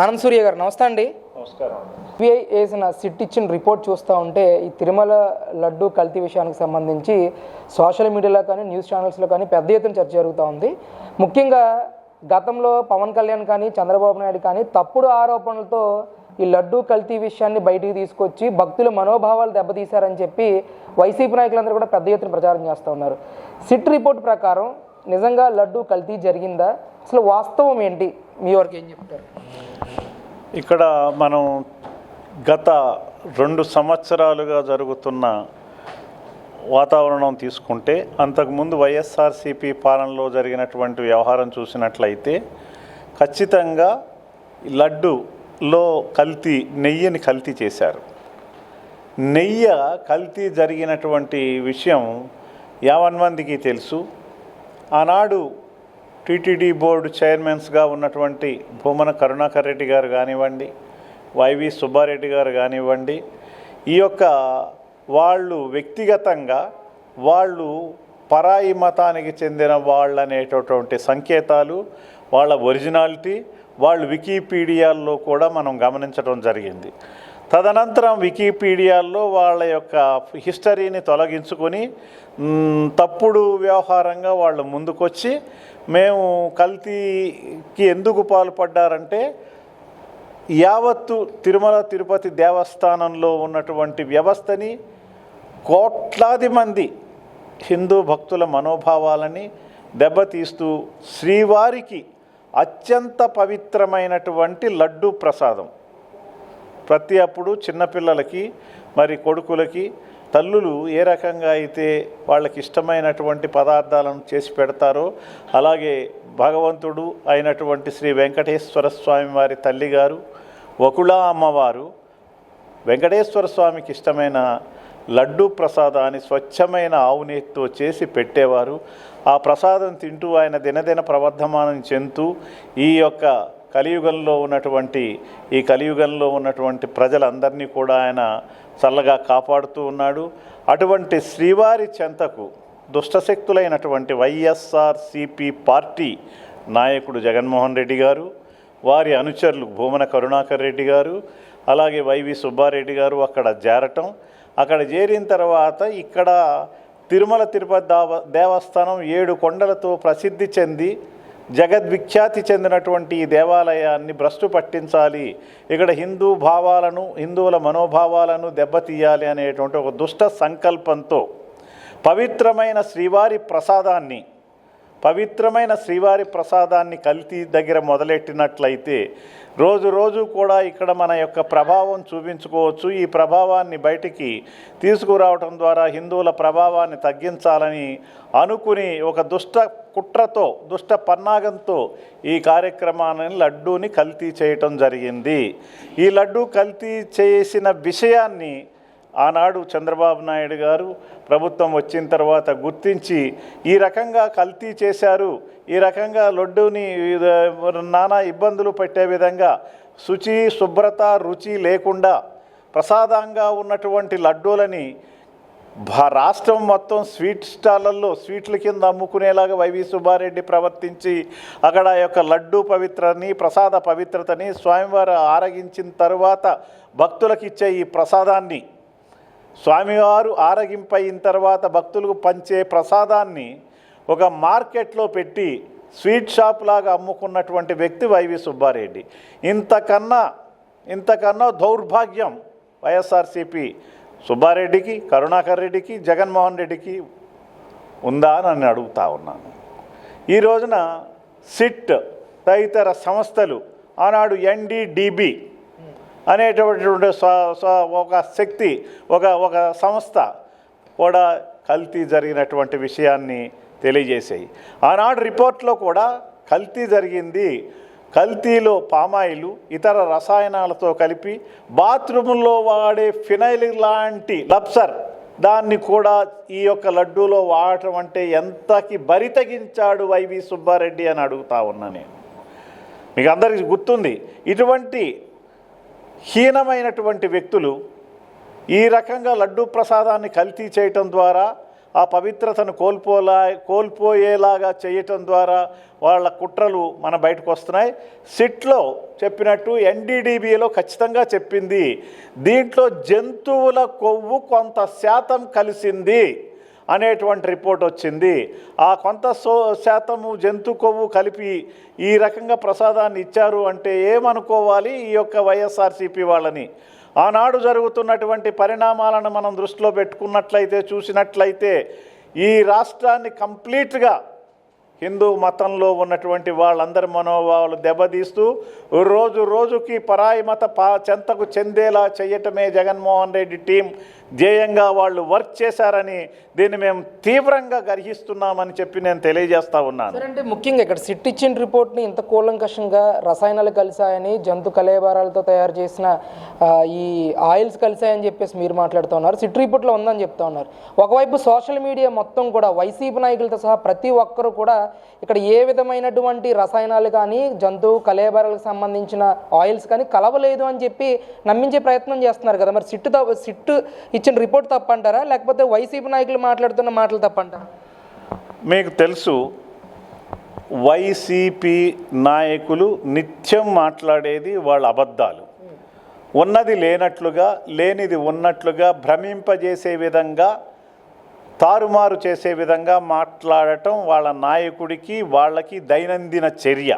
ఆనంద్ సూర్య గారు నమస్తే అండి. నమస్కారం సిబిఐ వేసిన సిట్ ఇచ్చిన రిపోర్ట్ చూస్తూ ఉంటే ఈ తిరుమల లడ్డు కల్తీ విషయానికి సంబంధించి సోషల్ మీడియాలో కానీ న్యూస్ ఛానల్స్లో కానీ పెద్ద ఎత్తున చర్చ జరుగుతూ ఉంది. ముఖ్యంగా గతంలో పవన్ కళ్యాణ్ కానీ చంద్రబాబు నాయుడు కానీ తప్పుడు ఆరోపణలతో ఈ లడ్డు కల్తీ విషయాన్ని బయటికి తీసుకొచ్చి భక్తుల మనోభావాలు దెబ్బతీశారని చెప్పి వైసీపీ నాయకులందరూ కూడా పెద్ద ఎత్తున ప్రచారం చేస్తూ ఉన్నారు. సిట్ రిపోర్ట్ ప్రకారం నిజంగా లడ్డు కల్తీ జరిగిందా? అసలు వాస్తవం ఏంటి? మీ వరకు ఏం చెప్తారు? ఇక్కడ మనం గత రెండు సంవత్సరాలుగా జరుగుతున్న వాతావరణం తీసుకుంటే అంతకుముందు వైఎస్ఆర్సీపీ పాలనలో జరిగినటువంటి వ్యవహారం చూసినట్లయితే ఖచ్చితంగా లడ్డులో కల్తీ నెయ్యిని కల్తీ చేశారు. నెయ్యి కల్తీ జరిగినటువంటి విషయం యావన్ మందికి తెలుసు. ఆనాడు టీటీడీ బోర్డు చైర్మన్స్గా ఉన్నటువంటి భూమన కరుణాకర్ రెడ్డి గారు కానివ్వండి వైవి సుబ్బారెడ్డి గారు కానివ్వండి ఈ యొక్క వాళ్ళు వ్యక్తిగతంగా వాళ్ళు పరాయి మతానికి చెందిన వాళ్ళు అనేటటువంటి సంకేతాలు వాళ్ళ ఒరిజినాలిటీ వాళ్ళు వికీపీడియాల్లో కూడా మనం గమనించడం జరిగింది. తదనంతరం వికీపీడియాల్లో వాళ్ళ యొక్క హిస్టరీని తొలగించుకొని తప్పుడు వ్యవహారంగా వాళ్ళు ముందుకొచ్చి మేము కల్తీకి ఎందుకు పాల్పడ్డారంటే యావత్తు తిరుమల తిరుపతి దేవస్థానంలో ఉన్నటువంటి వ్యవస్థని కోట్లాది మంది హిందూ భక్తుల మనోభావాలని దెబ్బతీస్తూ శ్రీవారికి అత్యంత పవిత్రమైనటువంటి లడ్డు ప్రసాదం. ప్రతి అప్పుడు చిన్నపిల్లలకి మరి కొడుకులకి తల్లులు ఏ రకంగా అయితే వాళ్ళకి ఇష్టమైనటువంటి పదార్థాలను చేసి పెడతారో అలాగే భగవంతుడు అయినటువంటి శ్రీ వెంకటేశ్వర స్వామి వారి తల్లిగారు వకుళ అమ్మవారు వెంకటేశ్వర స్వామికి ఇష్టమైన లడ్డు ప్రసాదాన్ని స్వచ్ఛమైన ఆవు నెయ్యితో చేసి పెట్టేవారు. ఆ ప్రసాదం తింటూ ఆయన దినదిన ప్రవర్ధమానం చెందుతూ ఈ యొక్క కలియుగంలో ఉన్నటువంటి ఈ కలియుగంలో ఉన్నటువంటి ప్రజలందరినీ కూడా ఆయన చల్లగా కాపాడుతూ ఉన్నాడు. అటువంటి శ్రీవారి చెంతకు దుష్టశక్తులైనటువంటి వైఎస్ఆర్ సిపి పార్టీ నాయకుడు జగన్మోహన్ రెడ్డి గారు వారి అనుచరులు భూమన కరుణాకర్ రెడ్డి గారు అలాగే వైవి సుబ్బారెడ్డి గారు అక్కడ చేరటం అక్కడ చేరిన తర్వాత ఇక్కడ తిరుమల తిరుపతి దేవస్థానం ఏడు కొండలతో ప్రసిద్ధి చెంది జగద్విఖ్యాతి చెందినటువంటి ఈ దేవాలయాన్ని భ్రష్టు పట్టించాలి. ఇక్కడ హిందూ భావాలను హిందువుల మనోభావాలను దెబ్బతీయాలి అనేటువంటి ఒక దుష్ట సంకల్పంతో పవిత్రమైన శ్రీవారి ప్రసాదాన్ని పవిత్రమైన శ్రీవారి ప్రసాదాన్ని కల్తీ దగ్గర మొదలెట్టినట్లయితే రోజు రోజు కూడా ఇక్కడ మన యొక్క ప్రభావం చూపించుకోవచ్చు. ఈ ప్రభావాన్ని బయటికి తీసుకురావటం ద్వారా హిందువుల ప్రభావాన్ని తగ్గించాలని అనుకుని ఒక దుష్ట కుట్రతో దుష్ట పన్నాగంతో ఈ కార్యక్రమాన్ని లడ్డూని కల్తీ చేయటం జరిగింది. ఈ లడ్డూ కల్తీ చేసిన విషయాన్ని ఆనాడు చంద్రబాబు నాయుడు గారు ప్రభుత్వం వచ్చిన తర్వాత గుర్తించి ఈ రకంగా కల్తీ చేశారు. ఈ రకంగా లడ్డూని నానా ఇబ్బందులు పెట్టే విధంగా శుచి శుభ్రత రుచి లేకుండా ప్రసాదంగా ఉన్నటువంటి లడ్డూలని రాష్ట్రం మొత్తం స్వీట్ స్టాళ్ళల్లో స్వీట్ల కింద అమ్ముకునేలాగా వైవి సుబ్బారెడ్డి ప్రవర్తించి అక్కడ యొక్క లడ్డూ పవిత్రని ప్రసాద పవిత్రతని స్వామివారు ఆరగించిన తర్వాత భక్తులకు ఇచ్చే ఈ ప్రసాదాన్ని స్వామివారు ఆరగింపయిన తర్వాత భక్తులకు పంచే ప్రసాదాన్ని ఒక మార్కెట్లో పెట్టి స్వీట్ షాప్ లాగా అమ్ముకున్నటువంటి వ్యక్తి వైవి సుబ్బారెడ్డి. ఇంతకన్నా ఇంతకన్నా దౌర్భాగ్యం వైఎస్ఆర్సీపీ సుబ్బారెడ్డికి కరుణాకర్ రెడ్డికి జగన్మోహన్ రెడ్డికి ఉందా అని నన్ను అడుగుతా ఉన్నాను. ఈ రోజున సిట్ తదితర సంస్థలు ఆనాడు ఎన్డీడీబీ అనేటటువంటి ఒక శక్తి ఒక ఒక సంస్థ కూడా కల్తీ జరిగినటువంటి విషయాన్ని తెలియజేసాయి. ఆనాడు రిపోర్ట్లో కూడా కల్తీ జరిగింది. కల్తీలో పామాయిలు ఇతర రసాయనాలతో కలిపి బాత్రూముల్లో వాడే ఫినైల్ లాంటి లప్సర్ దాన్ని కూడా ఈ యొక్క లడ్డూలో వాడటం అంటే ఎంతకి బరి వైవి సుబ్బారెడ్డి అని అడుగుతా ఉన్నా నేను. మీకు అందరికీ గుర్తుంది ఇటువంటి హీనమైనటువంటి వ్యక్తులు ఈ రకంగా లడ్డూ ప్రసాదాన్ని కల్తీ చేయటం ద్వారా ఆ పవిత్రతను కోల్పోలా కోల్పోయేలాగా చేయటం ద్వారా వాళ్ళ కుట్రలు మన బయటకు వస్తున్నాయి. సిట్లో చెప్పినట్టు ఎన్డీడీబీలో ఖచ్చితంగా చెప్పింది దీంట్లో జంతువుల కొవ్వు కొంత శాతం కలిసింది. అనేటువంటి రిపోర్ట్ వచ్చింది. ఆ కొంత సో శాతము జంతు కొవ్వు కలిపి ఈ రకంగా ప్రసాదాన్ని ఇచ్చారు అంటే ఏమనుకోవాలి ఈ యొక్క వైఎస్ఆర్సీపీ వాళ్ళని? ఆనాడు జరుగుతున్నటువంటి పరిణామాలను మనం దృష్టిలో పెట్టుకున్నట్లయితే చూసినట్లయితే ఈ రాష్ట్రాన్ని కంప్లీట్గా హిందూ మతంలో ఉన్నటువంటి వాళ్ళందరి మనోభావాలు దెబ్బతీస్తూ రోజు రోజుకి పరాయి మత పా చెంతకు చెందేలా చేయటమే జగన్మోహన్ రెడ్డి టీం ధ్యేయంగా వాళ్ళు వర్క్ చేశారని దీన్ని మేము తీవ్రంగా గర్హిస్తున్నామని చెప్పి నేను తెలియజేస్తా ఉన్నాను. అంటే ముఖ్యంగా ఇక్కడ సిట్ ఇచ్చిన రిపోర్ట్ని ఇంత కూలంకషంగా రసాయనాలు కలిశాయని జంతు కలేబారాలతో తయారు చేసిన ఈ ఆయిల్స్ కలిశాయని చెప్పేసి మీరు మాట్లాడుతున్నారు సిట్ రిపోర్ట్లో ఉందని చెప్తా ఉన్నారు. ఒకవైపు సోషల్ మీడియా మొత్తం కూడా వైసీపీ నాయకులతో సహా ప్రతి ఒక్కరు కూడా ఇక్కడ ఏ విధమైనటువంటి రసాయనాలు కానీ జంతు కలేబారాలకు సంబంధించిన ఆయిల్స్ కానీ కలవలేదు అని చెప్పి నమ్మించే ప్రయత్నం చేస్తున్నారు కదా. మరి సిట్టు సిట్టు ఇచ్చిన రిపోర్ట్ తప్పంటారా? లేకపోతే వైసీపీ నాయకులు మాట్లాడుతున్న మాటలు తప్పంటారా? మీకు తెలుసు వైసీపీ నాయకులు నిత్యం మాట్లాడేది వాళ్ళ అబద్ధాలు. ఉన్నది లేనట్లుగా లేనిది ఉన్నట్లుగా భ్రమింపజేసే విధంగా తారుమారు చేసే విధంగా మాట్లాడటం వాళ్ళ నాయకుడికి వాళ్ళకి దైనందిన చర్య.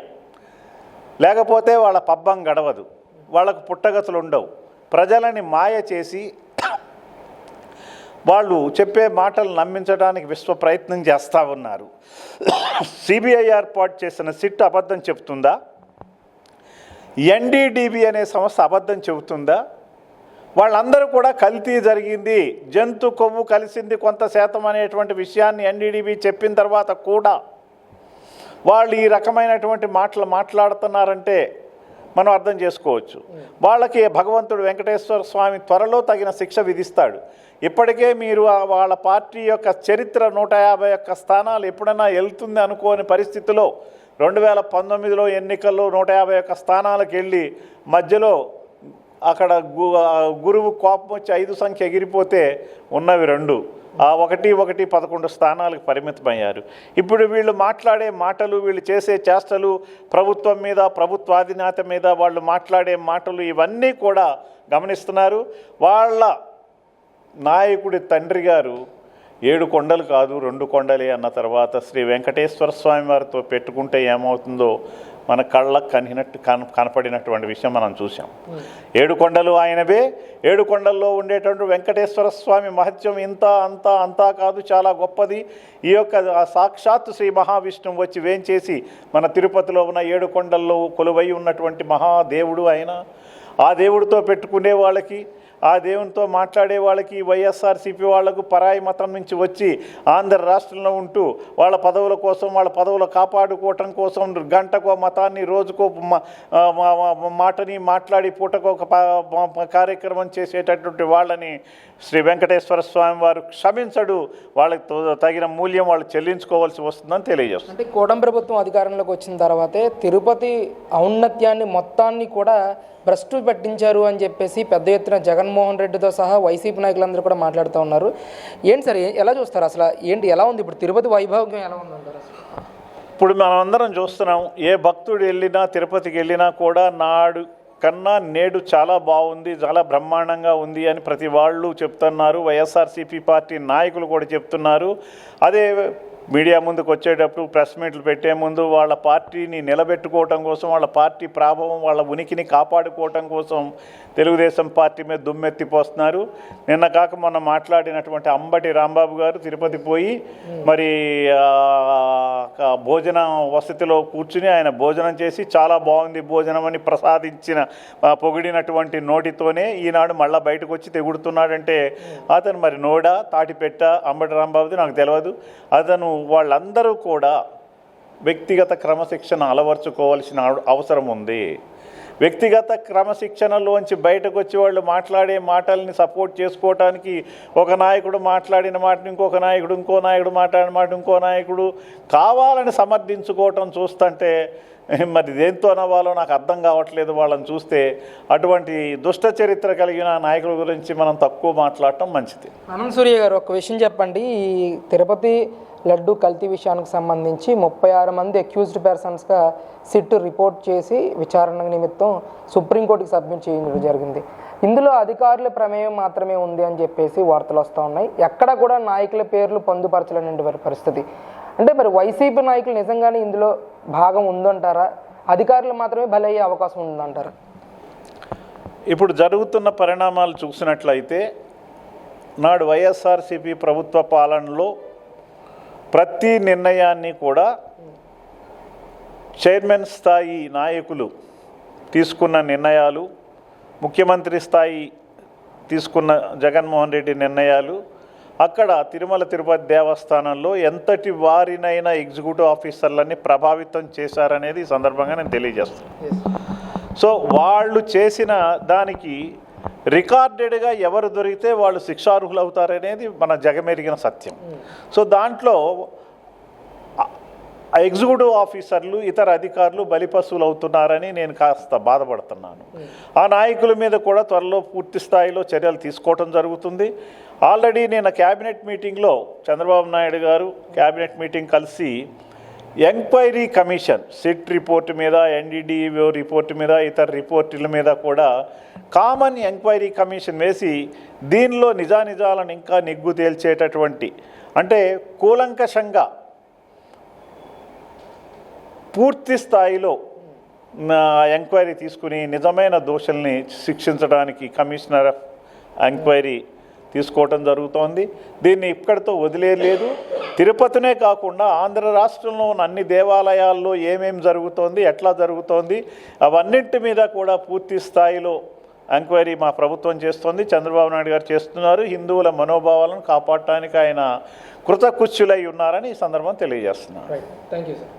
లేకపోతే వాళ్ళ పబ్బం గడవదు. వాళ్ళకు పుట్టగతులు ఉండవు. ప్రజలని మాయ చేసి వాళ్ళు చెప్పే మాటలు నమ్మించడానికి విశ్వ ప్రయత్నం చేస్తూ ఉన్నారు. సిబిఐ ఏర్పాటు చేసిన సిట్ అబద్ధం చెప్తుందా ఎన్డీడీబీ అనే సంస్థ అబద్ధం చెబుతుందా? వాళ్ళందరూ కూడా కల్తీ జరిగింది జంతు కొవ్వు కలిసింది కొంత శాతం అనేటువంటి విషయాన్ని ఎన్డీడీబీ చెప్పిన తర్వాత కూడా వాళ్ళు ఈ రకమైనటువంటి మాటలు మాట్లాడుతున్నారంటే మనం అర్థం చేసుకోవచ్చు. వాళ్ళకి భగవంతుడు వెంకటేశ్వర స్వామి త్వరలో తగిన శిక్ష విధిస్తాడు. ఇప్పటికే మీరు ఆ వాళ్ళ పార్టీ యొక్క చరిత్ర నూట యాభై ఒక్క స్థానాలు ఎప్పుడైనా వెళ్తుంది అనుకోని పరిస్థితిలో రెండు వేల పంతొమ్మిదిలో ఎన్నికల్లో నూట యాభై ఒక్క స్థానాలకు వెళ్ళి మధ్యలో అక్కడ గు- గురువు కోపం వచ్చి ఐదు సంఖ్య ఎగిరిపోతే ఉన్నవి రెండు. ఒకటి ఒకటి పదకొండు స్థానాలకు పరిమితమయ్యారు. ఇప్పుడు వీళ్ళు మాట్లాడే మాటలు వీళ్ళు చేసే చేష్టలు ప్రభుత్వం మీద ప్రభుత్వాధినేత మీద వాళ్ళు మాట్లాడే మాటలు ఇవన్నీ కూడా గమనిస్తున్నారు. వాళ్ళ నాయకుడి తండ్రి గారు ఏడు కొండలు కాదు రెండు కొండలే అన్న తర్వాత శ్రీ వెంకటేశ్వర స్వామి వారితో పెట్టుకుంటే ఏమవుతుందో మన కళ్ళకు కనినట్టు కన కనపడినటువంటి విషయం మనం చూసాం ఏడు కొండలు ఆయనవే ఏడు కొండల్లో ఉండేటువంటి వెంకటేశ్వర స్వామి మహత్యం ఇంత అంత అంతా కాదు చాలా గొప్పది. ఈ యొక్క ఆ సాక్షాత్తు శ్రీ మహావిష్ణువు వచ్చి వేంచేసి మన తిరుపతిలో ఉన్న ఏడు కొండల్లో కొలువై ఉన్నటువంటి మహాదేవుడు ఆయన. ఆ దేవుడితో పెట్టుకునే వాళ్ళకి ఆ దేవునితో మాట్లాడే వాళ్ళకి వైఎస్ఆర్సీపీ వాళ్ళకు పరాయి మతం నుంచి వచ్చి ఆంధ్ర రాష్ట్రంలో ఉంటూ వాళ్ళ పదవుల కోసం వాళ్ళ పదవులు కాపాడుకోవటం కోసం గంటకో మతాన్ని రోజుకో మాటని మాట్లాడి పూటకో ఒక కార్యక్రమం చేసేటటువంటి వాళ్ళని శ్రీ వెంకటేశ్వర స్వామి వారు క్షమించడు. వాళ్ళకి తగిన మూల్యం వాళ్ళు చెల్లించుకోవాల్సి వస్తుందని తెలియజేస్తుంది. అంటే కూటమి ప్రభుత్వం అధికారంలోకి వచ్చిన తర్వాతే తిరుపతి ఔన్నత్యాన్ని మొత్తాన్ని కూడా భ్రష్టు పట్టించారు అని చెప్పేసి పెద్ద ఎత్తున జగన్ జగన్మోహన్ రెడ్డితో సహా వైసీపీ నాయకులందరూ కూడా మాట్లాడుతూ ఉన్నారు. ఏంటి సార్ ఎలా చూస్తారు అసలు? ఏంటి ఎలా ఉంది? ఇప్పుడు తిరుపతి వైభవం ఎలా ఉందంటారు అసలు? ఇప్పుడు మనమందరం చూస్తున్నాం ఏ భక్తుడు వెళ్ళినా తిరుపతికి వెళ్ళినా కూడా నాడు కన్నా నేడు చాలా బాగుంది చాలా బ్రహ్మాండంగా ఉంది అని ప్రతి వాళ్ళు చెప్తున్నారు. వైఎస్ఆర్సీపీ పార్టీ నాయకులు కూడా చెప్తున్నారు. అదే మీడియా ముందుకు వచ్చేటప్పుడు ప్రెస్ మీట్లు పెట్టే ముందు వాళ్ళ పార్టీని నిలబెట్టుకోవటం కోసం వాళ్ళ పార్టీ ప్రాభవం వాళ్ళ ఉనికిని కాపాడుకోవటం కోసం తెలుగుదేశం పార్టీ మీద దుమ్మెత్తిపోస్తున్నారు నిన్న కాక మొన్న మాట్లాడినటువంటి అంబటి రాంబాబు గారు తిరుపతి పోయి మరి భోజన వసతిలో కూర్చుని ఆయన భోజనం చేసి చాలా బాగుంది భోజనం అని ప్రసాదించిన పొగిడినటువంటి నోటితోనే ఈనాడు మళ్ళీ బయటకు వచ్చి తెగుడుతున్నాడంటే అతను మరి నోడా తాటిపెట్ట అంబటి రాంబాబుది నాకు తెలియదు అతను వాళ్ళందరూ కూడా వ్యక్తిగత క్రమశిక్షణ అలవర్చుకోవాల్సిన అవ- అవసరం ఉంది. వ్యక్తిగత క్రమశిక్షణలోంచి బయటకు వచ్చి వాళ్ళు మాట్లాడే మాటల్ని సపోర్ట్ చేసుకోవటానికి ఒక నాయకుడు మాట్లాడిన మాటను ఇంకొక నాయకుడు ఇంకో నాయకుడు మాట్లాడిన మాట ఇంకో నాయకుడు కావాలని సమర్థించుకోవటం చూస్తుంటే మరి దేంతో నవ్వాలో నాకు అర్థం కావట్లేదు వాళ్ళని చూస్తే. అటువంటి దుష్ట చరిత్ర కలిగిన నాయకుల గురించి మనం తక్కువ మాట్లాడటం మంచిది. అనంత్ సూర్య గారు ఒక విషయం చెప్పండి. ఈ తిరుపతి లడ్డు కల్తీ విషయానికి సంబంధించి ముప్పై ఆరు మంది అక్యూజ్డ్ పర్సన్స్గా సిట్ రిపోర్ట్ చేసి విచారణ నిమిత్తం సుప్రీంకోర్టుకి సబ్మిట్ చేయడం జరిగింది. ఇందులో అధికారుల ప్రమేయం మాత్రమే ఉంది అని చెప్పేసి వార్తలు వస్తూ ఉన్నాయి. ఎక్కడ కూడా నాయకుల పేర్లు పొందుపరచలేనటువంటి పరిస్థితి. అంటే మరి వైసీపీ నాయకులు నిజంగానే ఇందులో భాగం ఉందంటారా? అధికారులు మాత్రమే బలయ్యే అవకాశం ఉందంటారా? ఇప్పుడు జరుగుతున్న పరిణామాలు చూసినట్లయితే నాడు వైఎస్ఆర్సీపీ ప్రభుత్వ పాలనలో ప్రతి నిర్ణయాన్ని కూడా చైర్మన్ స్థాయి నాయకులు తీసుకున్న నిర్ణయాలు ముఖ్యమంత్రి స్థాయి తీసుకున్న జగన్మోహన్ రెడ్డి నిర్ణయాలు అక్కడ తిరుమల తిరుపతి దేవస్థానంలో ఎంతటి వారినైనా ఎగ్జిక్యూటివ్ ఆఫీసర్లని ప్రభావితం చేశారనేది ఈ సందర్భంగా నేను తెలియజేస్తాను సో వాళ్ళు చేసిన దానికి రికార్డెడ్గా ఎవరు దొరికితే వాళ్ళు శిక్షార్హులు అవుతారనేది మన జగమెరిగిన సత్యం. సో దాంట్లో ఎగ్జిక్యూటివ్ ఆఫీసర్లు ఇతర అధికారులు బలిపశువులు అవుతున్నారని నేను కాస్త బాధపడుతున్నాను. ఆ నాయకుల మీద కూడా త్వరలో పూర్తి స్థాయిలో చర్యలు తీసుకోవటం జరుగుతుంది. ఆల్రెడీ నేను క్యాబినెట్ మీటింగ్లో చంద్రబాబు నాయుడు గారు క్యాబినెట్ మీటింగ్ కలిసి ఎంక్వైరీ కమిషన్ సిట్ రిపోర్ట్ మీద ఎన్డీడీఓ రిపోర్ట్ మీద ఇతర రిపోర్టుల మీద కూడా కామన్ ఎంక్వైరీ కమిషన్ వేసి దీనిలో నిజానిజాలను ఇంకా నిగ్గు తేల్చేటటువంటి అంటే కూలంకషంగా పూర్తి స్థాయిలో ఎంక్వైరీ తీసుకుని నిజమైన దోషుల్ని శిక్షించడానికి కమిషనర్ ఆఫ్ ఎంక్వైరీ తీసుకోవటం జరుగుతోంది. దీన్ని ఇక్కడితో వదిలేయలేదు తిరుపతినే కాకుండా ఆంధ్ర రాష్ట్రంలో ఉన్న అన్ని దేవాలయాల్లో ఏమేం జరుగుతోంది ఎట్లా జరుగుతోంది అవన్నింటి మీద కూడా పూర్తి స్థాయిలో ఎంక్వైరీ మా ప్రభుత్వం చేస్తోంది. చంద్రబాబు నాయుడు గారు చేస్తున్నారు. హిందువుల మనోభావాలను కాపాడటానికి ఆయన కృతకృత్యులై ఉన్నారని ఈ సందర్భం తెలియజేస్తున్నారు థ్యాంక్ యూ సార్